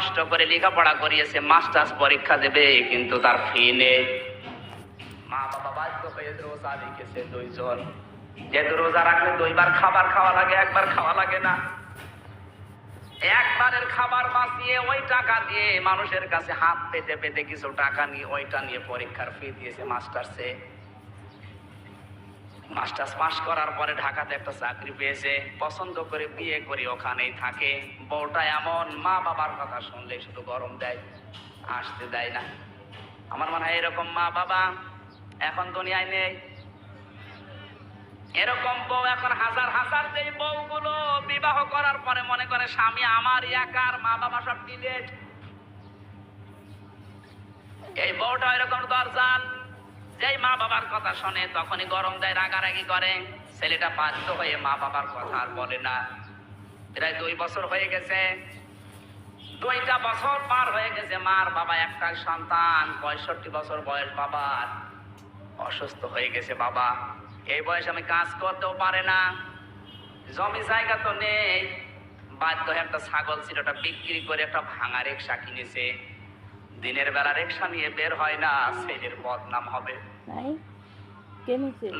কষ্ট করে লেখাপড়া করিয়েছে, মাস্টার্স পরীক্ষা দেবে, কিন্তু তার ফি নেই। মা বাবা বাধ্য হয়ে রোজা রেখেছে দুইজন। যেহেতু রোজা রাখলে দুইবার খাবার খাওয়া লাগে, একবার খাওয়া লাগে না। একবারের খাবার বাঁচিয়ে ওই টাকা দিয়ে মানুষের কাছে হাত পেতে পেতে কিছু টাকা নিয়ে ওইটা নিয়ে পরীক্ষার ফি দিয়েছে মাস্টার্সে। মাস্টার্স পাস করার পরে ঢাকাতে একটা চাকরি পেয়েছে, পছন্দ করে বিয়ে করে ওখানেই থাকে। বউটা এমন মা বাবার কথা শুনলে শুধু গরম দেয়, আসতে দেয় না। আমার মনে হয় এরকম মা বাবা এখন দুনিয়ায় নেই। এরকম বউ এখন হাজার হাজার যে বউগুলো বিবাহ করার পরে মনে করে স্বামী আমার একার মা বাবা সব ডিলেট। এই বউটা এরকম দরজাল যেই মা বাবার কথা শোনে, তখনই গরম দেয়, রাগারাগি করে। ছেলেটা বাধ্য হয়ে মা বাবার কথা আর বলে না। প্রায় দুই বছর হয়ে গেছে। দুইটা বছর পার হয়ে গেছে মার বাবা একটা সন্তান, পঁয়ষট্টি বছর বয়স বাবার। অসুস্থ হয়ে গেছে বাবা। এই বয়সে আমি কাজ করতেও পারে না। জমি জায়গা তো নেই। বাধ্য হয়ে একটা ছাগল ছিল, ওটা বিক্রি করে একটা ভাঙা রিক্সা কিনেছে। দিনের বেলা রিক্সা নিয়ে বের হয় না ছেলের বদনাম হবে।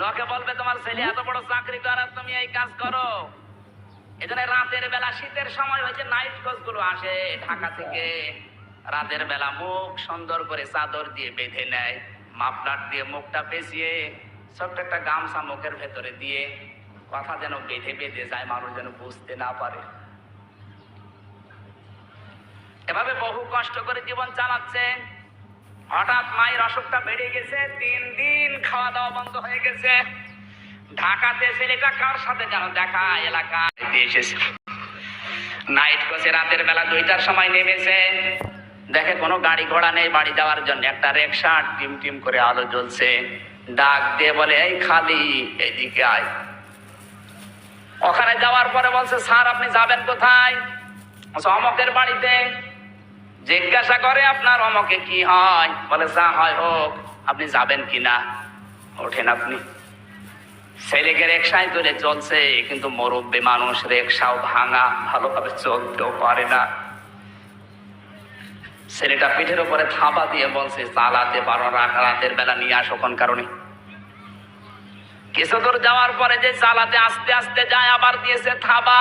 লোকে বলবে তোমার ছেলে এত বড় চাকরি করে তুমি এই কাজ করো। এজন্য রাতের বেলা শীতের সময় হয়েছে নাইট কোচগুলো আসে ঢাকা থেকে রাতের বেলা মুখ সুন্দর করে চাদর দিয়ে বেঁধে নেয় মাফলার দিয়ে মুখটা পেঁচিয়ে ছোট্ট একটা গামছা মুখের ভেতরে দিয়ে কথা যেন বেঁধে বেঁধে যায় মানুষ যেন বুঝতে না পারে। এভাবে বহু কষ্ট করে জীবন চালাচ্ছে। হঠাৎ মায়ের অসুখটা বেড়ে গেছে তিন দিন খাওয়া দাওয়া বন্ধ হয়ে গেছে। ঢাকাতে ছেলেটা কার সাথে যেন দেখা এলাকায়? এসেছে। নাইট কোচে রাতের বেলা দুইটার সময় নেমেছে। দেখে কোনো গাড়ি ঘোড়া নেই বাড়ি যাওয়ার জন্য। একটা রেকশা টিম টিম করে আলো জ্বলছে। ডাক দিয়ে বলে, এই খালি এইদিকে আয়। ওখানে যাওয়ার পরে বলছে, স্যার, আপনি যাবেন কোথায়? অমকের বাড়িতে। জিজ্ঞাসা করে, আপনার অমকে কি হয়? বলে, যা হয় হোক, আপনি যাবেন কি না ওঠেন আপনি। ছেলেকে রেকশায় তুলে চলছে, কিন্তু মুরব্বী মানুষ রেকশাও ভাঙা, ভালোভাবে চলতেও পারে না। ছেলেটা পিঠের উপরে থাবা দিয়ে বলছে, চালাতে পারো রাত রাতের বেলা নিয়ে আসো কোন কারণে? কিছু দূর যাওয়ার পরে যে চালাতে আস্তে আস্তে যায়, আবার দিয়েছে থাবা।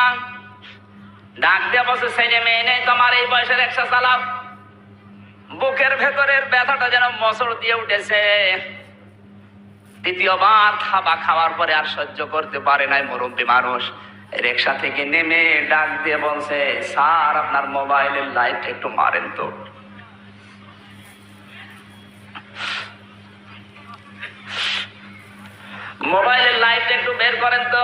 ডাক দিয়ে বসে ছেলে মেয়ে নেই তোমার, এই বয়সে রিক্সা চালাও বুকের ভেতরের ব্যথাটা যেন মসর দিয়ে উঠেছে। দ্বিতীয়বার থাবা খাওয়ার পরে আর সহ্য করতে পারে নাই মুরব্বী মানুষ। রিক্সা থেকে নেমে ডাক দিয়ে বলছে, স্যার, আপনার মোবাইলের লাইট একটু মারেন তো। মোবাইলের লাইট একটু বের করেন তো।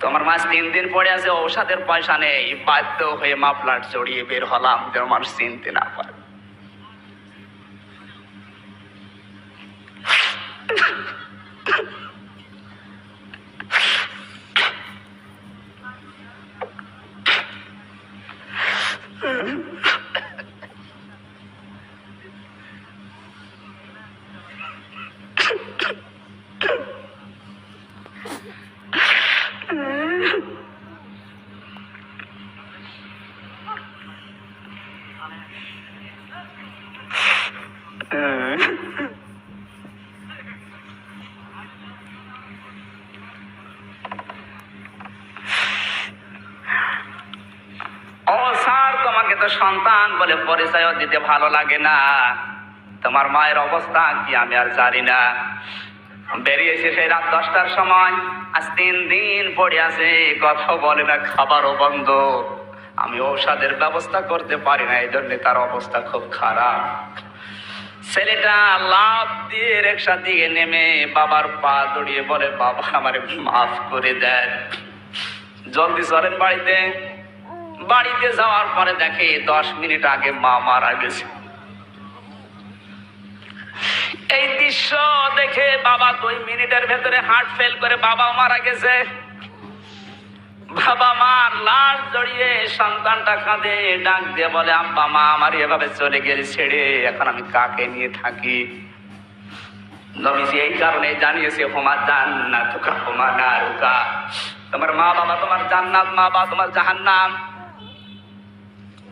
তোমার মাস তিন দিন পরে আছে, ঔষধের পয়সা নেই। বাধ্য হয়ে মাফলার জড়িয়ে বের হলাম তোমার চিনতে না পারে। ও স্যার তোমাকে তো সন্তান বলে পরিচয় দিতে ভালো লাগে না। তোমার মায়ের অবস্থা কি আমি আর জানি না। বেরিয়েছে সেই রাত দশটার সময়। আজ তিন দিন পড়ে আছে, কথা বলে না, খাবারও বন্ধ। আমি ঔষধের ব্যবস্থা করতে পারি না এই জন্য তার অবস্থা খুব খারাপ। ছেলেটা লাভ দিয়ে রিক্সা দিকে নেমে বাবার পা জড়িয়ে বলে, বাবা, আমার মাফ করে দেন। জলদি চলেন বাড়িতে। বাড়িতে যাওয়ার পরে দেখে দশ মিনিট আগে মা মারা গেছে। এই দৃশ্য দেখে বাবা দুই মিনিটের ভেতরে হার্ট ফেল করে বাবা মারা গেছে। বাবা মার লাশ জড়িয়ে সন্তানটা কাঁদে, ডাক দিয়ে বলে, আব্বা মা, আমার এভাবে চলে গেলে ছেড়ে, এখন আমি কাকে নিয়ে থাকি? এই কারণে জানিয়েছে, হোমা জান্নাত হোমা নারুকা। তোমার মা বাবা তোমার জান্নাত মা বাবা তোমার জাহান্নাম।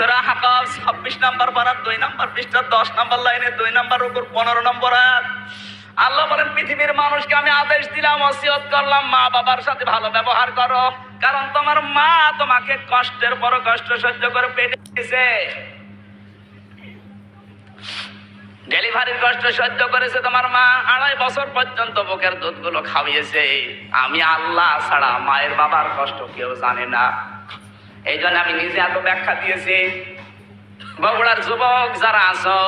সূরা হাকাব 26 নম্বর পারা 2 নম্বর পৃষ্ঠা 10 নম্বর লাইনে 2 নম্বর উপর 15 নম্বর আয়াত। আল্লাহ বলেন, পৃথিবীর মানুষকে আমি আদেশ দিলাম, ওসিয়ত করলাম, মা বাবার সাথে ভালো ব্যবহার করো। কারণ তোমার মা তোমাকে কষ্টের পর কষ্ট সহ্য করে পেটে দিয়েছে। ডেলিভারির কষ্ট সহ্য করেছে তোমার মা, আড়াই বছর পর্যন্ত বুকের দুধগুলো খাওয়িয়েছে। আমি আল্লাহ ছাড়া মায়ের বাবার কষ্ট কেউ জানে না। এই জন্য আমি নিজে এত ব্যাখ্যা দিয়েছি। বগুড়ার যুবক যারা আছো,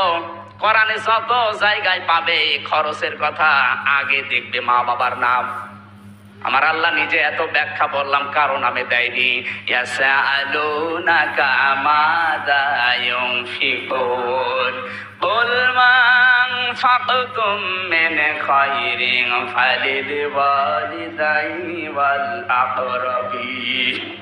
কোরআনে যত জায়গায় পাবে খরচের কথা আগে দেখবে মা বাবার নাম। আমার আল্লাহ নিজে এত ব্যাখ্যা বললাম কারণ আমি দেয়নি। ইয়াসআলুনাকা মাযা ইউনফিকুন। কুল মা আনফাকতুম মিন খায়রিন ফালিল ওয়ালিদাইনি ওয়াল আকরাবিন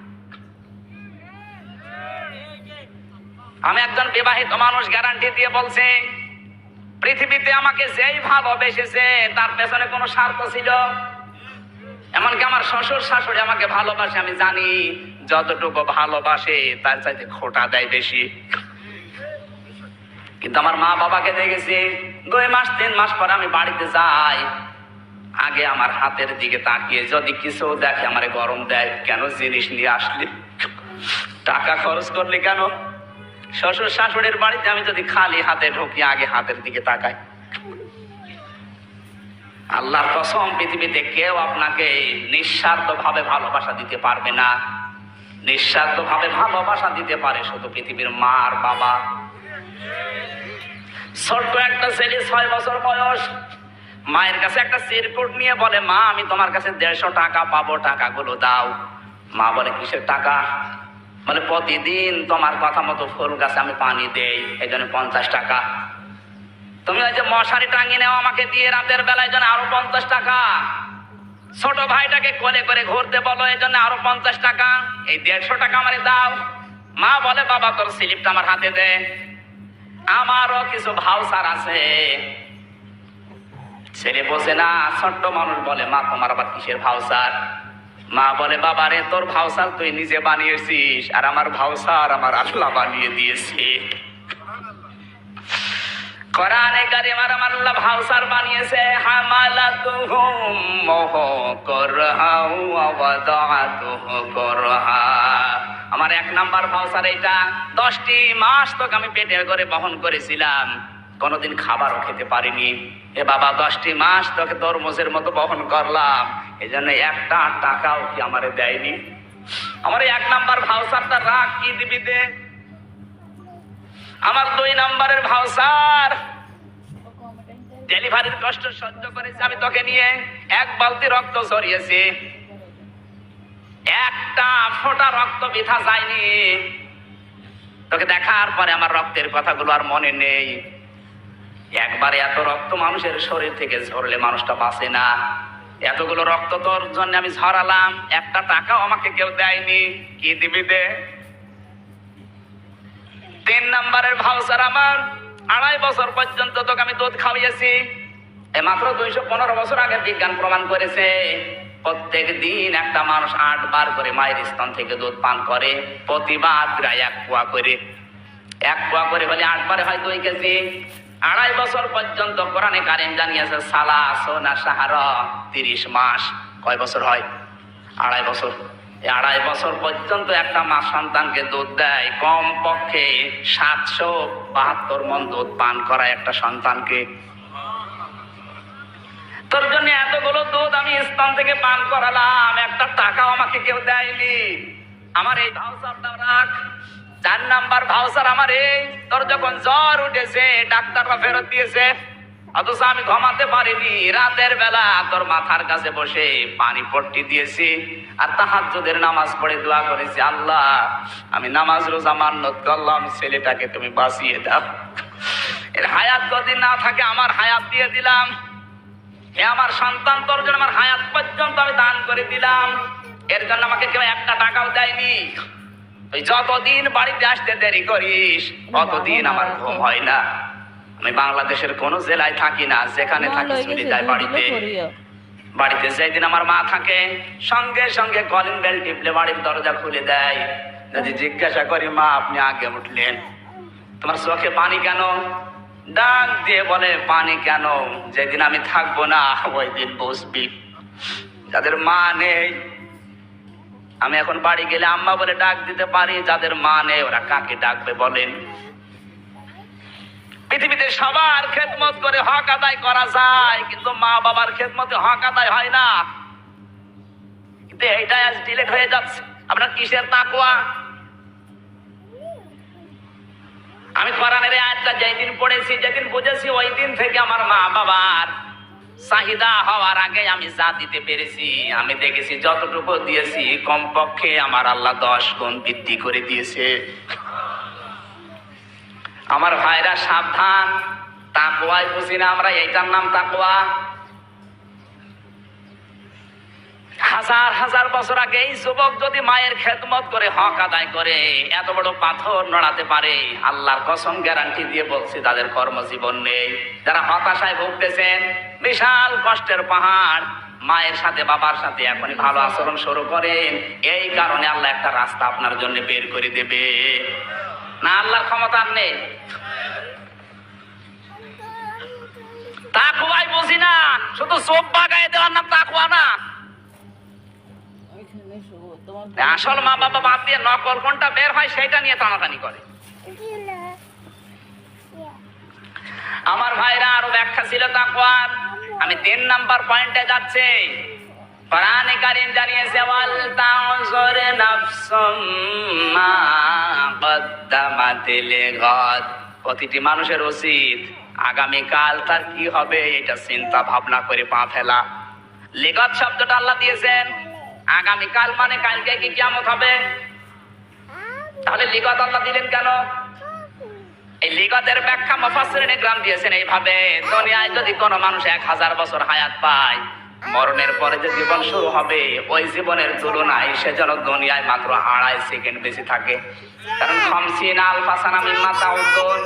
আমি একজন বিবাহিত মানুষ গ্যারান্টি দিয়ে বলছি, পৃথিবীতে আমাকে যেই ভালোবেসেছে, তার পেছনে কোনো স্বার্থ ছিল? এমনকি আমার শ্বশুর শাশুড়ি আমাকে ভালোবাসে, আমি জানি যতটুকু ভালোবাসে, তার চাইতে খোটা দেয় বেশি। কিন্তু আমার মা বাবাকে দেখেছি, দুই মাস, তিন মাস পরে আমি বাড়িতে যাই। আগে আমার হাতের দিকে তাকিয়ে যদি কিছু দেখে, আমারে গরম দেয়, কেন জিনিস নিয়ে আসলি? টাকা খরচ করলি কেন? শ্বশুর শাশুড়ির বাড়িতে আমি যদি খালি হাতে ঢুকি, আগে হাতের দিকে তাকাই। আল্লাহর কসম, পৃথিবীতে কেউ আপনাকে নিঃস্বার্থ ভাবে ভালোবাসা দিতে পারবে না। নিঃস্বার্থ ভাবে ভালোবাসা দিতে পারে শুধু পৃথিবীর মা আর বাবা। ছোট্ট একটা ছেলে, ছয় বছর বয়স। মায়ের কাছে একটা সিরকুট নিয়ে বলে, মা, আমি তোমার কাছে দেড়শো টাকা পাবো, টাকাগুলো দাও। মা বলে, কিসের টাকা? বলে, প্রতিদিন তোমার কথা মতো ফুল গাছে আমি পানি দেই এই জন্য পঞ্চাশ টাকা। তুমি ওই যে মশারি টাঙিয়ে নেও আমাকে দিয়ে, রাতের বেলায় জন্য আরও পঞ্চাশ টাকা। ছোট ভাইটাকে কোলে করে ঘুরতে বলো এই জন্য আরও পঞ্চাশ টাকা। এই দেড়শো টাকা আমার দাও। মা বলে, বাবা, তোর স্লিপটা আমার হাতে দে। আমারও কিছু ভাউসার আছে। ছেলে বসে না, ছোট্ট মানুষ বলে, মা, তোমার আবার কিসের ভাউসার মা বলে বাবা রে তোর ভাউসার তুই নিজে বানিয়েছিস, আর আমার ভাউসার আমার আল্লাহ বানিয়ে দিয়েছে। কোরআনে কারিমার আমার আল্লাহ ভাউসার বানিয়েছে, হামালাতুহুম মোহ করহা ওয়া ওয়াদাআতুহু করহা আমার এক নাম্বার ভাউসার এটা দশটি মাস তোকে আমি পেটে করে বহন করেছিলাম। কোনোদিন খাবারও খেতে পারিনি। এ বাবা, দশটি মাস তোকে তরমুজের মতো বহন করলাম। এই জন্য একটা টাকাও কি আমারে দেয়নি? আমার এক নাম্বার ভাউসারটা রাখ, কি দিবি দে? আমার দুই নাম্বারের ভাউসার ডেলিভারির কষ্ট সহ্য করেছি আমি তোকে নিয়ে। এক বালতি রক্ত ঝরিয়েছি। একটা ফোঁটা রক্ত বিথা যায়নি। তোকে দেখার পরে আমার রক্তের কথাগুলো আর মনে নেই। একবারে এত রক্ত মানুষের শরীর থেকে ঝরলে মানুষটা বাঁচে না। এতগুলো রক্ত তোর জন্য আমি ঝরালাম, একটা টাকাও আমাকে কেউ দেয়নি। কি দিবি দে? তিন নম্বরের ভাউসার আমার। আড়াই বছর পর্যন্ত তোকে আমি দুধ খাওয়াইছি মাত্র দুইশো পনেরো বছর আগে বিজ্ঞান প্রমাণ করেছে প্রত্যেক দিন একটা মানুষ আট বার করে মায়ের স্তন থেকে দুধ পান করে প্রতিবার এক পোয়া করে। এক পোয়া করে হলে আট বারে হয় দুই কেজি। আড়াই বছর পর্যন্ত কোরআনে কারিম জানিয়েছে, সালা, সোনা, সাহারা, তিরিশ মাস। কয় বছর হয়? আড়াই বছর। আড়াই বছর পর্যন্ত একটা মা সন্তানকে দুধ দেয় কম পক্ষে সাতশো বাহাত্তর মন দুধ পান করায় একটা সন্তানকে। তোর জন্য এতগুলো দুধ আমি স্তন থেকে পান করালাম, একটা টাকাও আমাকে কেউ দেয়নি। আমার এই ভাউসারটা রাখ। চার নাম্বার ভাউসার আমার এই, তোর যখন জ্বর উঠেছে, ডাক্তাররা ফেরত দিয়েছে। অথচ আমি ঘুমাতে পারিনি, রাতের বেলা তোর মাথার কাছে বসে পানি পট্টি দিয়েছি আর তাহাজ্জুদের নামাজ পড়ে দোয়া করেছি। আল্লাহ, আমি নামাজ রোজা মান্নত করলাম, ছেলেটাকে তুমি বাঁচিয়ে দাও। এর হায়াত যদি না থাকে, আমার হায়াত দিয়ে দিলাম। হে আমার সন্তান, তোর জন্য আমার হায়াত পর্যন্ত আমি দান করে দিলাম। এর জন্য আমাকে কেউ একটা টাকাও দেয়নি। তুই যতদিন বাড়িতে আসতে দেরি করিস ততদিন আমার ঘুম হয় না। আমি বাংলাদেশের কোন জেলায় থাকি না যেখানে থাকি চলে বাড়িতে। বাড়িতে যেদিন আমার মা থাকে সঙ্গে সঙ্গে কলিং বেল টিপলে বাড়ির দরজা খুলে দেয়। যদি জিজ্ঞাসা করি মা আপনি আগে উঠলেন? তোমার চোখে পানি কেন? ডাক দিয়ে বলে পানি কেন? যেদিন আমি থাকব না ওই দিন বসবি। যাদের মা নেই আমি এখন বাড়ি গেলে আম্মা বলে ডাক দিতে পারি, যাদের মা নেই, ওরা কাকে ডাকবে বলেন? পৃথিবীতে সবার খেদমত করে হক আদায় করা যায়, কিন্তু মা বাবার খেদমতে হক আদায় হয় না। কিন্তু এইটাই আজ ডিলেট হয়ে যাচ্ছে। আপনার কিসের তাকুয়া আমি কোরআনের আয়াতটা যেদিন পড়েছি, যেদিন বুঝেছি, ওই দিন থেকে আমার মা বাবার চাহিদা হওয়ার আগে আমি যা দিতে পেরেছি, আমি দেখেছি যতটুকু দিয়েছি, কমপক্ষে আমার আল্লাহ দশ গুণ বৃদ্ধি করে দিয়েছে। আমার ভাইরা সাবধান তাকুয়ায় বুঝি না আমরা, এইটার নাম তাকুয়া হাজার হাজার বছর আগে এই যুবক যদি মায়ের খেদমত করে হক আদায় করে, এত বড় পাথর নড়াতে পারে, আল্লাহর কসম গ্যারান্টি দিয়ে বলছি তাদের কর্মজীবন নেই। যারা হতাশায় ভুগতেছেন, বিশাল কষ্টের পাহাড়, মায়ের সাথে, বাবার সাথে এখনই ভালো আচরণ শুরু করেন। এই কারণে আল্লাহ একটা রাস্তা আপনার জন্য বের করে দেবে। না, আল্লাহর ক্ষমতা আর নেই। তাকুয়াই বুঝি না, শুধু চোখ বাগায় দেওয়ার নাম তাকুয়া না। আসল মা বাবা বাদ দিয়ে নকল কোনটা বের হয় সেটা নিয়ে টানাটানি করে। আমার ভাইরা আরও ব্যাখ্যা ছিল তাকওয়ার। আমি তিন নাম্বার পয়েন্টে যাচ্ছি। কোরআনে কারীম জানিয়েছে, ওয়াল তাউজুর নাফসুম মা কদ্দামাত লিগাদ প্রতিটি মানুষের উচিত আগামীকাল তার কি হবে, এটা চিন্তা ভাবনা করে পা ফেলা। লিগত শব্দটা আল্লাহ দিয়েছেন আগামীকাল মানে কালকে কি কেমন হবে? তাহলে লিগত আল্লাহ দিলেন কেন? এই লিগতের ব্যাখ্যা মফাসরিনে গ্রাম দিয়েছেন এইভাবে, দুনিয়ায় যদি কোনো মানুষ এক হাজার বছর হায়াত পায়, মরণের পরে যে জীবন শুরু হবে, ওই জীবনের তুলনায় সে যেন দুনিয়ায় মাত্র আড়াই সেকেন্ড বেশি থাকে। কারণ খমসিন আলফাসানা মিম্মা তাউদ্দুন,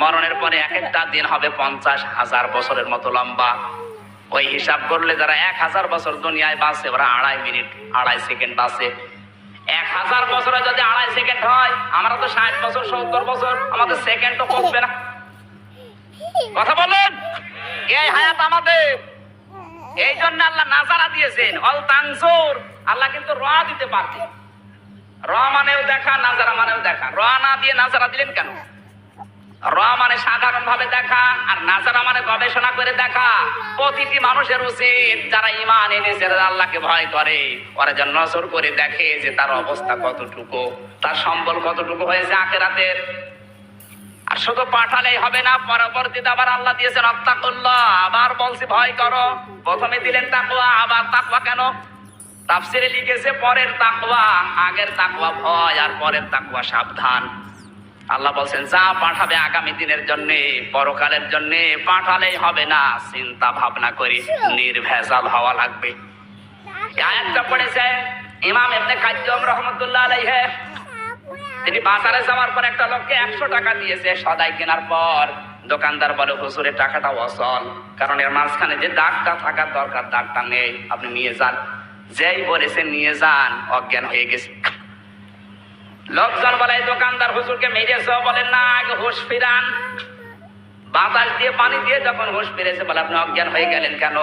মরণের পরে এক একটা দিন হবে পঞ্চাশ হাজার বছরের মতো লম্বা। ওই হিসাব করলে যারা এক হাজার বছর দুনিয়ায় বাঁচে, ওরা আড়াই মিনিট, আড়াই সেকেন্ড বাঁচে। এক হাজার বছরে যদি আড়াই সেকেন্ড হয়, আমরা তো ষাট বছর, সত্তর বছর, আমাদের সেকেন্ড তো কমবে না। কথা বলেন? এই হায়াত আমাদের। এই জন্য আল্লাহ নাজারা দিয়েছেন, অল তানসুর আল্লাহ কিন্তু র দিতে পারতেন। র মানেও দেখা, নাজারা মানেও দেখা। র না দিয়ে নাজারা দিলেন কেন? র মানে সাধারণ ভাবে দেখা, আর নাজারা মানে গবেষণা করে দেখা। প্রতিটি মানুষের উচিত যারা ইমান এনেছে আল্লাহকে ভয় করে, ওরা যেন নজর করে দেখে যে তার অবস্থা কতটুকু, তার সম্বল কতটুকু হয়েছে আখেরাতের। আর শুধু পাঠালেই হবে না, পরবর্তীতে আবার আল্লাহ দিয়েছেন অত্তাকুল্লাহ আবার বলছি, ভয় করো। প্রথমে দিলেন তাকুয়া আবার তাকুয়া কেন? তাফসিরে লিখেছে, পরের তাকুয়া আগের তাকুয়া ভয়, আর পরের তাকুয়া সাবধান। আল্লাহ বলছেন, যা পাঠাবে আগামী দিনের জন্য, পরকালের জন্য, পাঠালেই হবে না। চিন্তা ভাবনা করে নির্ভেজাল হওয়া লাগবে। আয়াতটা পড়েছে ইমাম ইবনে কাজ্জম রহমতুল্লাহ আলাইহি। তিনি বাজারে যাওয়ার পর একটা লোককে একশো টাকা দিয়েছে সদাই কেনার পর। দোকানদার বলে হুজুরের টাকাটা অসল কারণ এর মাঝখানে যে দাগটা থাকার দরকার, দাগটা নেই। আপনি নিয়ে যান। যেই বলেছে নিয়ে যান, অজ্ঞান হয়ে গেছে। লোকজন বলে, "এই দোকানদার হুজুরকে মেরেছ? বলেন না, আগে ফিরান। বাতাস দিয়ে, পানি দিয়ে যখন হুশ ফিরেছে বলে, আপনি অজ্ঞান হয়ে গেলেন কেন?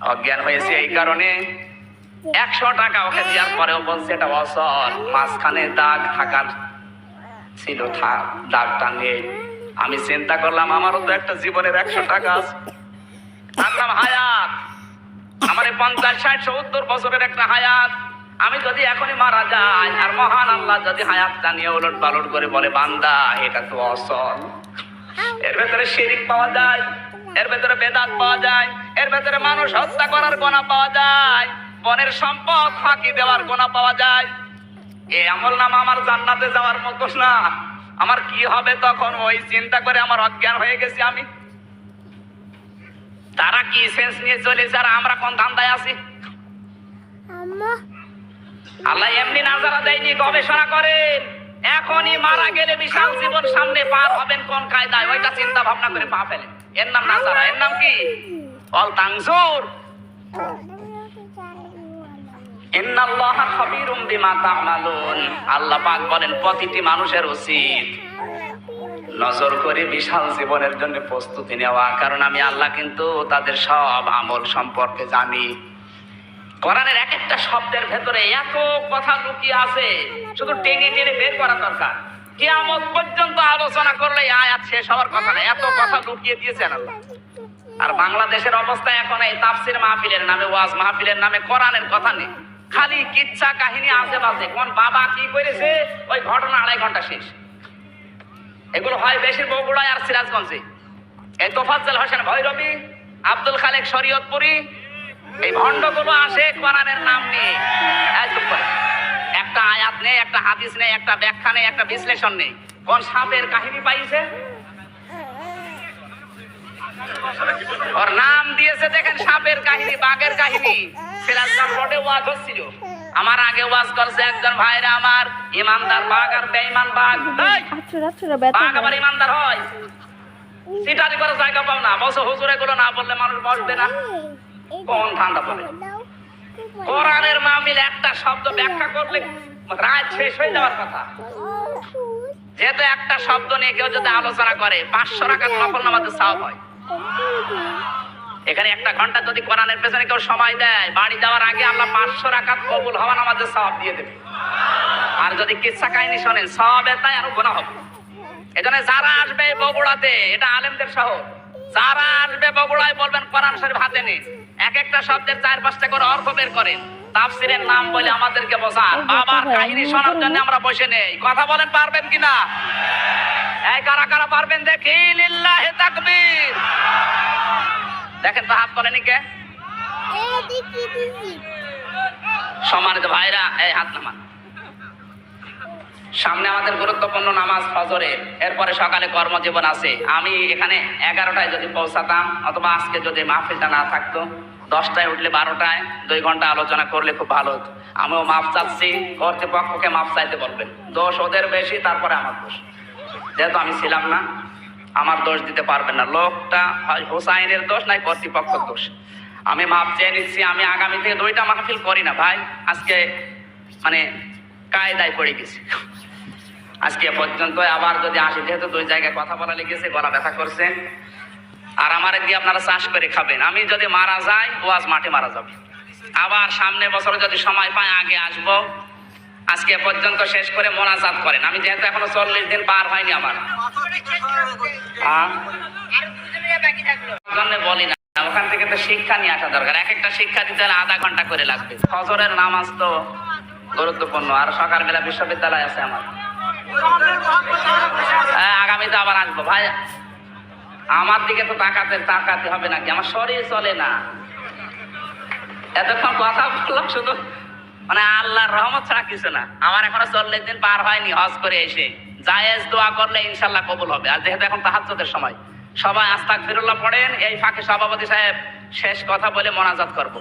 অজ্ঞান হয়েছে এই কারণে। একশো টাকা ওকে দেওয়ার পরেও বলছে, এটা অসল মাঝখানে দাগ থাকার ছিল দাগটা নেই। আমি চিন্তা করলাম, আমারও তো একটা জীবনের একশো টাকা আছে। তার হায়াত। আমার পঞ্চাশ, ষাট, সত্তর বছরের একটা হায়াত। আমি যদি এখনই মারা যাই, আর মহান আল্লাহ যদি হায়াতটা নিয়ে ওলট পালট করে বলে, বান্দা, এটা তো অসল। এর ভেতরে শিরিক পাওয়া যায়, এর ভেতরে বেদাত পাওয়া যায়, এর ভেতরে মানুষ হত্যা করার গোনা পাওয়া যায়, বনের সম্পদ ফাঁকি দেওয়ার গোনা পাওয়া যায়। এ আমল নাম আমার জান্নাতে যাওয়ার মতো না। আমার কি হবে তখন? ওই চিন্তা করে আমার অজ্ঞান হয়ে গেছি আমি। তারা কি সেন্স নিয়ে চলেছে? আর আমরা কোন ধান্দায় আছি? আল্লাহ এমনি নাজারা দেয়নি, গবেষণা করেন। এখনই মারা গেলে বিশাল জীবন সামনে পার হবেন কোন কায়দায়? ওইটা চিন্তা ভাবনা করে পা ফেলেন। এর নাম নাজারা, এর নাম কি? অল আল্লাহ পাক বলেন, প্রতিটি মানুষের উচিত নজর করে বিশাল জীবনের জন্য প্রস্তুতি নেওয়া। কারণ আমি আল্লাহ কিন্তু তাদের সব আমল সম্পর্কে জানি। কোরআনের এক একটা শব্দের ভেতরে এত কথা লুকিয়ে আছে, শুধু টেনে টেনে বের করা দরকার। পর্যন্ত আলোচনা করলে আয়াত শেষ হওয়ার কথা না, এত কথা লুকিয়ে দিয়েছেন আর বাংলাদেশের অবস্থা এখন এই তাফসির মাহফিলের নামে, ওয়াজ মাহফিলের নামে কোরআনের কথা নেই। খালি কিচ্ছা কাহিনী আছে বাজে, কোন বাবা কি করেছে, ওই ঘটনা আড়াই ঘণ্টা শেষ। এগুলো হয় বেশি বগুড়ায় আর সিরাজগঞ্জে। এই তোফাজ্জল হোসেন ভৈরবী, আব্দুল খালেক শরীয়তপুরি এই ভণ্ডগুলো আসে, কোরআনের নাম নিয়ে। একটা আয়াত নেই, একটা হাদিস নেই, একটা ব্যাখ্যা নেই, একটা বিশ্লেষণ নেই। কোন সাপের কাহিনী পাইছে? ওর নাম দিয়েছে, দেখেন, সাপের কাহিনী, বাঘের কাহিনী। সিরাজগঞ্জ রোডে ওয়াজ হচ্ছিল। আমার আগে ওয়াজ করছে একজন ভাইরা আমার, ইমানদার বাঘ আর বেঈমান বাঘ। বাঘ আবার ইমানদার হয়। সিটারি করে জায়গা পাও না। বসে হুজুরে গুলো না বললে মানুষ বসবে না। কোন ঠান্ডা পড়ে কোরআনের মাহফিল একটা শব্দ ব্যাখ্যা করলে রাত শেষ হয়ে যাওয়ার কথা। যেহেতু একটা শব্দ নিয়ে কেউ যদি আলোচনা করে, পাঁচশো হয়। এখানে একটা ঘণ্টা যদি কোরআনের পেছনে কেউ সময় দেয়, বাড়ি যাওয়ার আগে আল্লাহ পাঁচশো রাকাত কবুল হওয়া নামাজের সব দিয়ে দেবে। আর যদি কিচ্ছা কাহিনী শোনেন সবে তাই আরও গোনা হবে। এখানে যারা আসবে বগুড়াতে, এটা আলেমদের শহর। যারা আসবে বগুড়ায় বলবেন কোরআন শরীফ হাতে নিন এক একটা শব্দের চার পাঁচটা করে অর্থ বের করেন। তাফসিরের নাম বলে আমাদেরকে বোঝান। বাবার কাহিনী শোনার জন্য আমরা বসে নেই। কথা বলেন পারবেন কিনা? এই কারা কারা পারবেন দেখি। লিল্লাহে তাকবীর। দেখেন তো হাত করেনি কে? সম্মানিত ভাইরা এই হাত নামান। সামনে আমাদের গুরুত্বপূর্ণ নামাজ ফজরের এরপরে সকালে কর্মজীবন আছে। আমি এখানে এগারোটায় যদি পৌঁছাতাম, অথবা আজকে যদি মাহফিলটা না থাকতো, দশটায় উঠলে বারোটায়, দুই ঘণ্টা আলোচনা করলে খুব ভালো হতো। আমিও মাপ চাচ্ছি, কর্তৃপক্ষকে মাপ চাইতে বলবেন। দোষ ওদের বেশি, তারপরে আমার দোষ। যেহেতু আমি ছিলাম না, আমার দোষ দিতে পারবেন না। লোকটা হোসাইনের দোষ, নাই কর্তৃপক্ষের দোষ। আমি মাপ চেয়ে নিচ্ছি, আমি আগামী থেকে দুইটা মাহফিল করি না, ভাই। আজকে মানে কায়দায় পড়ে গেছি। আজকে পর্যন্ত আবার যদি আসি, যেহেতু দুই জায়গায় কথা বলা লেগেছে, গলা ব্যথা করছে। আর আমার দিয়ে আপনারা চাষ করে খাবেন। আমি যদি মারা যাই, ও আজ মাঠে মারা যাবে। আবার সামনে বছর যদি সময় পাই আগে আসব। আজকে পর্যন্ত শেষ করে মোনাজাত করেন। আমি যেহেতু এখনও চল্লিশ দিন পার হয়নি আমার? বলি না। ওখান থেকে তো শিক্ষা নিয়ে আসা দরকার। এক একটা শিক্ষা দিতে হলে আধা ঘণ্টা করে লাগবে। ফজরের নামাজ তো গুরুত্বপূর্ণ। আর সকালবেলা বিশ্ববিদ্যালয় আছে আমার। আগামীতে আবার আসব, ভাই। আমার দিকে তো তাকাতে তাকাতে হবে নাকি? আমার শরীর চলে না। এতক্ষণ কথা বললাম শুধু মানে আল্লাহর রহমত ছাড়া কিছু না। আমার এখনও চল্লিশ দিন পার হয়নি হজ করে এসে। জায়েজ দোয়া করলে ইনশাল্লাহ কবুল হবে। আর যেহেতু এখন তাহাজ্জুদের সময়, সবাই আস্তাক ফিরুল্লাহ পড়েন, এই ফাঁকে সভাপতি সাহেব শেষ কথা বলে মোনাজাত করব।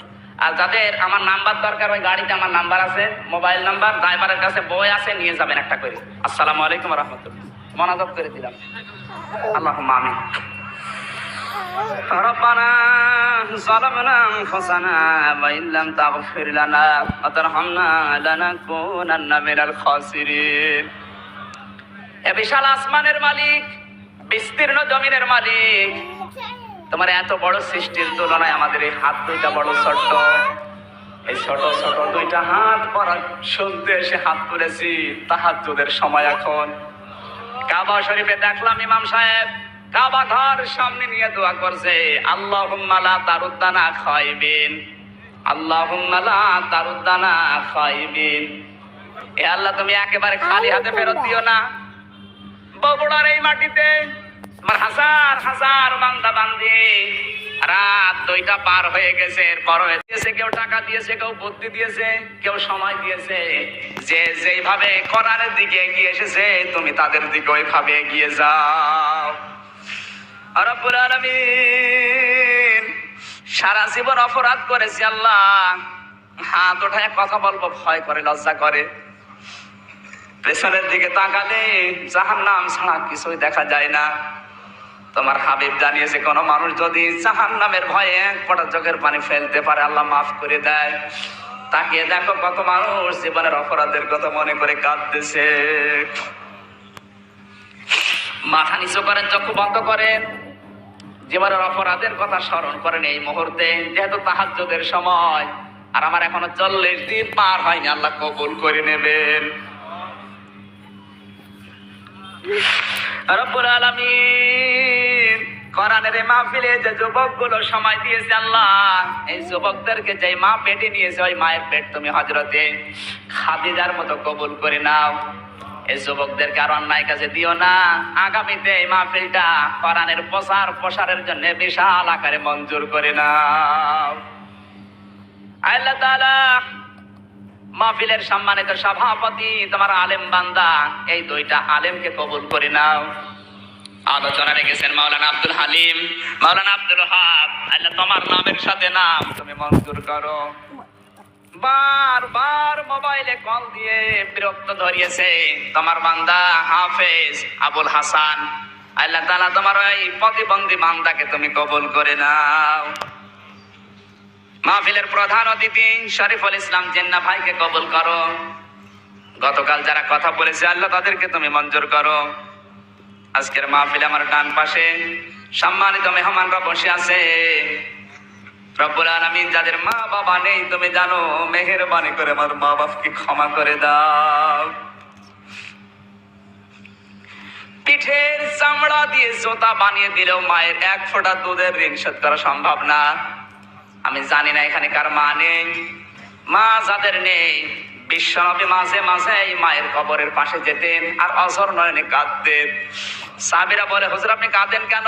আর যাদের আমার নাম্বার দরকার ওই গাড়িতে আমার নাম্বার আছে মোবাইল নাম্বার ড্রাইভারের কাছে বই আছে নিয়ে যাবেন একটা করে আসসালামু আলাইকুম রহমতুল্লাহ মনাজত করে দিলাম আল্লাহ আমিন ربنا ظلمنا أنفسنا وإن لم تغفر لنا وترحمنا لنكونن من الخاسرين এ বিশাল আসমানের মালিক বিস্তীর্ণ জমিনের মালিক তোমার এত বড় সৃষ্টির তুলনায় আমাদের এই হাত দুইটা বড় ছোট্ট এই ছোট ছোট দুইটা হাত পড়া শুনতে এসে হাত তুলেছি। তাহার সময় এখন। কাবা শরীফে দেখলাম ইমাম সাহেব, কাবা ঘর সামনে নিয়ে দোয়া করছে আল্লাহ লা তারুদ্দানা খাইবিন আল্লাহ লা তারুদ্দানা খাইবিন এ আল্লাহ, তুমি একেবারে খালি হাতে ফেরত দিও না। বগুড়ার এই মাটিতে তোমার হাজার হাজার বান্দা বান্দি। রাত দুইটা পার হয়ে গেছে, এরপর দিয়েছে কেউ টাকা দিয়েছে, কেউ বুদ্ধি দিয়েছে, কেউ সময় দিয়েছে। যে যেইভাবে করার দিকে এগিয়ে এসেছে, তুমি তাদের দিকে ওইভাবে এগিয়ে যাও। রব্বুল আলামিন, সারা জীবন অপরাধ করেছি আল্লাহ। হাত ওঠায় কথা বলব, ভয় করে, লজ্জা করে। পেছনের দিকে তাকালে জাহান নাম ছাড়া কিছুই দেখা যায় না। তোমার হাবিব জানিয়েছে, কোন মানুষ যদি জাহান নামের ভয়ে এক ফোঁটা চোখের পানি ফেলতে পারে, আল্লাহ মাফ করে দেয়। তাকে দেখো কত মানুষ জীবনের অপরাধের কথা মনে করে কাঁদতেছে। মাথা নিচু করেন, চক্ষু বন্ধ করেন। জীবনের অপরাধের কথা স্মরণ করেন এই মুহূর্তে, যেহেতু তাহাজ্জুদের সময়। আর আমার এখনও চল্লিশ দিন পার হয়নি, আল্লাহ কবুল করে নেবেন। রব্বুল আলামিন কোরআনের মাহফিলে যে যুবকগুলো সময় দিয়েছে আল্লাহ, এই যুবকদেরকে যে মা পেটে নিয়েছে, ওই মায়ের পেট তুমি হজরতে খাদিজার মতো কবুল করে নাও। এই যুবকদেরকে আর অন্যায় কাছে দিও না। আগামীতে এই মাহফিলটা কোরআনের প্রসার প্রসারের জন্য বিশাল আকারে মঞ্জুর করে নাও। আল্লাহ তাআলা মাহফিলের সম্মানিত সভাপতি, তোমার আলেম বান্দা, এই দুইটা আলেমকে কবুল করে নাও। আলোচনা রেখেছেন মাওলানা আব্দুল হালিম, মাওলানা আব্দুল হাব আল্লাহ তোমার নামের সাথে নাম তুমি মঞ্জুর করো। বার বার মোবাইলে কল দিয়ে বিরক্ত ধরিয়েছে তোমার বান্দা হাফেজ আবুল হাসান। আল্লাহ তাআলা তোমার ওই প্রতিবন্ধী বান্দাকে তুমি কবুল করে নাও। মাহফিলের প্রধান অতিথি শরীফুল ইসলাম জেন্না ভাইকে কবুল করো। গতকাল যারা কথা বলেছে, আল্লাহ তাদেরকে তুমি মঞ্জুর করো। আজকের মাহফিলে আমার ডান পাশে সম্মানিত মেহমানরা বসে আছে। রব্বুল আলামিন যাদের মা বাবা নেই, তুমি জানো, মেহেরবানি করে আমার মা বাপকে ক্ষমা করে দাও। পিঠের চামড়া দিয়ে জোতা বানিয়ে দিলেও মায়ের এক ফোঁটা দুধের ঋণ শোধ করা সম্ভব না। আমি জানি না এখানে কার মা নেই, মা যাদের নেই। বিশ্বনবী মাঝে মাঝে এই মায়ের কবরের পাশে যেতেন আর অজর নয়নে কাঁদতেন। সাবিরা বলে, হুজুর, আপনি কাঁদেন কেন?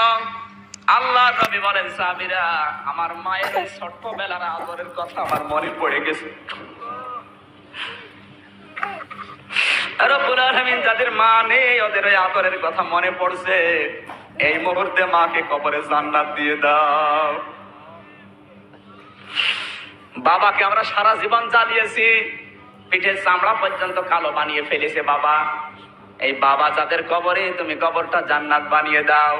আল্লাহ নবী বলেন সাবিরা আমার মায়ের ছোট্ট বেলার আদরের কথা আমার মনে পড়ে গেছে। রব্বুল আলামিন যাদের মা নেই, ওদের ওই আদরের কথা মনে পড়ছে। এই মুহূর্তে মাকে কবরে জান্নাত দিয়ে দাও। বাবাকে আমরা সারা জীবন জ্বালিয়েছি। পিঠের চামড়া পর্যন্ত কালো বানিয়ে ফেলেছে বাবা। এই বাবা যাদের কবরে, তুমি কবরটা জান্নাত বানিয়ে দাও।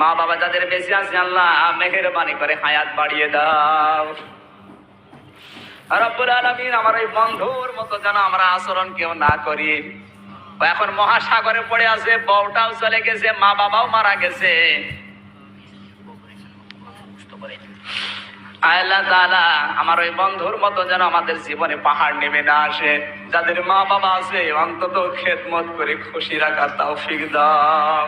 মা বাবা যাদের বেশি আছে, আল্লাহ মেহেরবানি করে হায়াত বাড়িয়ে দাও। রব্বুল আলামিন আমার এই বন্ধুর মতো যেন আমরা আচরণ কেউ না করি। এখন মহাসাগরে পড়ে আছে, বউটাও চলে গেছে, মা বাবাও মারা গেছে। আল্লাহ তাআলা আমার ওই বন্ধুর মতো যেন আমাদের জীবনে পাহাড় নেমে না আসে, যাদের মা বাবা আছে, অন্তত খেদমত করে খুশি রাখার তৌফিক দাও।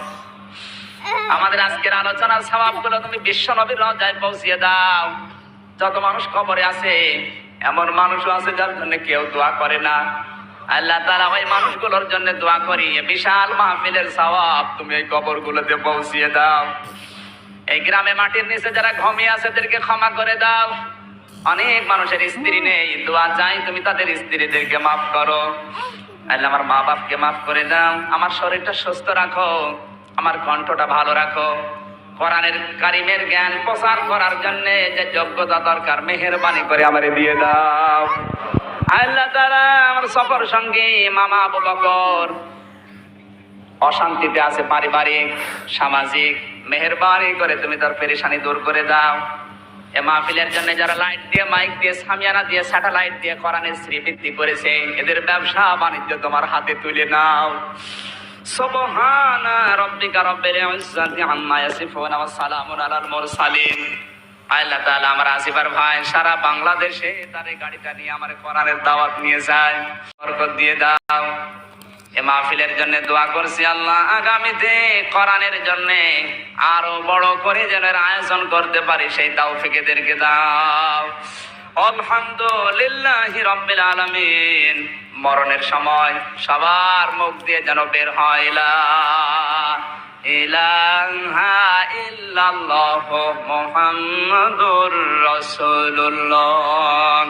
আমাদের আজকের আলোচনার স্বভাবগুলো তুমি বিশ্ব নবীর রজায় পৌঁছিয়ে দাও। যত মানুষ কবরে আছে, এমন মানুষও আছে যার জন্য কেউ দোয়া করে না। আল্লাহ তাআলা ওই মানুষগুলোর জন্য দোয়া করি, বিশাল মাহফিলের সওয়াব তুমি এই কবরগুলোতে পৌঁছিয়ে দাও। এই গ্রামে মাটির নিচে যারা ঘুমিয়ে আছে, তাদেরকে ক্ষমা করে দাও। অনেক মানুষের স্ত্রী নেই, দোয়া চাই তুমি তাদের স্ত্রীদেরকে মাফ করো। আল্লাহ আমার মা বাপকে মাফ করে দাও। আমার শরীরটা সুস্থ রাখো, আমার কণ্ঠটা ভালো রাখো। কোরআনের কারিমের জ্ঞান প্রচার করার জন্য যে যোগ্যতা দরকার, মেহেরবানি করে আমারে দিয়ে দাও। আল্লাহ তাআলা আমার সফর সঙ্গে মামা আবু বকর। অশান্তিতে আছে পারিবারিক, সামাজিক মেহেরবানি করে তুমি তার পেরেশানি দূর করে দাও। এ মাহফিলের জন্য যারা লাইট দিয়ে মাইক দিয়ে সামিয়ানা দিয়ে স্যাটেলাইট দিয়ে কোরআনের শ্রীবৃদ্ধি করেছে, এদের ব্যবসা বাণিজ্য তোমার হাতে তুলে নাও। সুবহানা রাব্বিকা রাব্বিল ইজ্জাতি আম্মা ইয়াসিফুন ওয়া সালামুন আলাল মুরসালিন। আল্লাহ তাআলা আমার আসিফার ভাই, সারা বাংলাদেশে তার গাড়িটা নিয়ে আমার কোরআনের দাওয়াত নিয়ে যায়। বরকত দিয়ে দাও। এ মাহফিলের জন্য দোয়া করছি আল্লাহ আগামীতে কোরআনের জন্য আরও বড় করে যেন আয়োজন করতে পারি, সেই তাওফিকেদেরকে দাও। আলহামদুলিল্লাহি রাব্বিল আলামিন। মরণের সময় সবার মুখ দিয়ে যেন বের হয় ইলাহা ইল্লাল্লাহু মুহাম্মাদুর রাসূলুল্লাহ।